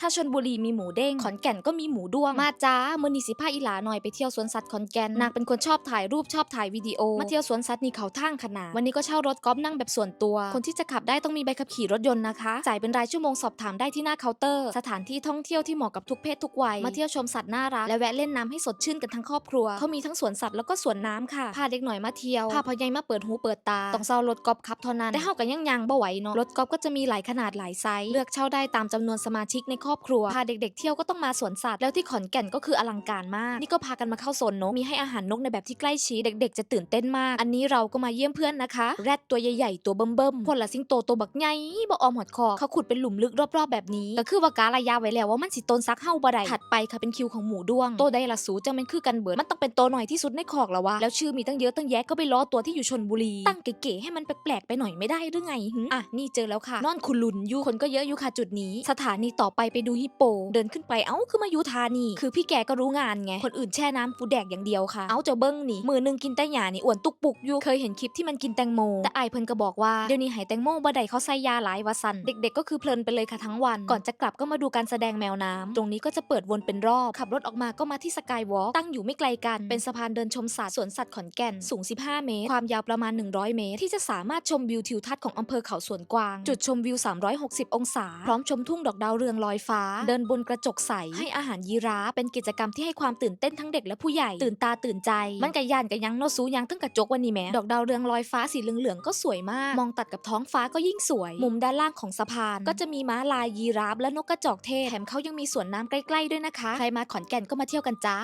ถ้าชนบุรีมีหมูเด้งขอนแก่นก็มีหมูด้วง มาจ้ามือนิสิพาอีหลาหน่อยไปเที่ยวสวนสัตว์ขอนแก่นนางเป็นคนชอบถ่ายรูปชอบถ่ายวิดีโอ มาเที่ยวสวนสัตว์นี่เขาทางขนาดวันนี้ก็เช่ารถกอล์ฟนั่งแบบส่วนตัว คนที่จะขับได้ต้องมีใบขับขี่รถยนต์นะคะ จ่ายเป็นรายชั่วโมงสอบถามได้ที่หน้าเคาน์เตอร์ สถานที่ท่องเที่ยวที่เหมาะกับทุกเพศทุกวัย มาเที่ยวชมสัตว์น่ารักและแวะเล่นน้ำให้สดชื่นกันทั้งครอบครัวเขามีทั้งสวนสัตว์แล้วก็สวนน้ำค่ะ พาเด็กหน่อยมาเที่ยว พาพ่อใหญ่มาเปิดหูเปิดตา ต้องเซารถกอล์ฟครับเท่านั้นแต่เฮากันยังยังบ่ไหวเนาะ รถกอล์ฟก็จะมีหลายขนาดหลายไซส์ เลือกเช่าได้ตามจำนวนสมาชิกในครอบครัว พาเด็กๆ เที่ยวก็ต้องมาสวนสัตว์ แล้วที่ขอนแก่นก็คืออลังการมาก นี่ก็พากันมาเข้าโซนนก มีให้อาหารนกในแบบที่ใกล้ชิด เด็กๆ จะตื่นเต้นมาก อันนี้เราก็มาเยี่ยมเพื่อนนะคะ แรดตัวใหญ่ๆ ตัวเบิ่มๆ พลละสิงโตตัวบักใหญ่บ่ออมหอดคอ เขาขุดเป็นหลุมลึกรอบๆ แบบนี้ ก็คือว่าการะยะไว้แล้วว่ามันสิตนซักเฮาบ่ได้ถัดไปค่ะเป็นคิวของหมูด้วง โตได้ละสูจังเป็นคือกันเบิด มันต้องเป็นโตหน่อยที่สุดในคอกแล้ววะ แล้วชื่อมีตั้งเยอะตั้งแยะก็ไปล้อตัวที่อยู่ชนบุรี ตั้งเก๋ๆให้มันแปลกๆไปหน่อยไม่ได้หรือไงอะนี่เจอแล้วค่ะนอนคุลุนอยู่คนก็เยอะอยู่ค่ะจุดนี้ สถานีต่อไปไปดูฮิปโป เดินขึ้นไปเอ้าคือมาอยู่ธานีคือพี่แกก็รู้งานไง คนอื่นแช่น้ำฟูแดกอย่างเดียวค่ะ เอ้าเจ้าเบิ้งนี่มือหนึงกินแต่หยานี่อ้วนตุกปุกอยู่เคยเห็นคลิปที่มันกินแตงโม แต่ไอเพิ่นก็บอกว่าเดี๋ยวนี้หายแตงโมบ่ได้เขาใส่ยาหลายวาสันเด็กๆก็คือเพลินไปเลยค่ะทั้งวัน ก่อนจะกลับก็มาดูการแสดงแมวน้ำตรงนี้ก็จะเปิดวนเป็นรอบขับรถออกมาก็มาที่สกายวอล์กตั้งอยู่ไม่ไกลกันเป็นสะพานเดินชมสัตว์สวนสัตว์ขอนแก่นสูง 15 เมตร ความยาวประมาณ 100 เมตร ที่จะสามารถชมวิวทิวทัศน์ของอำเภอเขาสวนกวาง จุดชมวิว 360 องศา พร้อมชมทุ่งดอกดาวเรืองลอยฟ้า เดินบนกระจกใส ให้อาหารยีราฟเป็นกิจกรรมที่ให้ความตื่นเต้นทั้งเด็กและผู้ใหญ่ ตื่นตาตื่นใจ มันกะยานกะยังโนซูยังทั้งกระจกวันนี้แม้ดอกดาวเรืองลอยฟ้าสีเหลืองๆก็สวยมาก มองตัดกับท้องฟ้าก็ยิ่งสวย มุมด้านล่างของสะพาน ก็จะมีม้าลายยีราฟและนกกระจอกเทศแถมเขายังมีสวนน้ำใกล้ๆด้วยนะคะ ใครมาขอนแก่นก็มาเที่ยวกันจ้า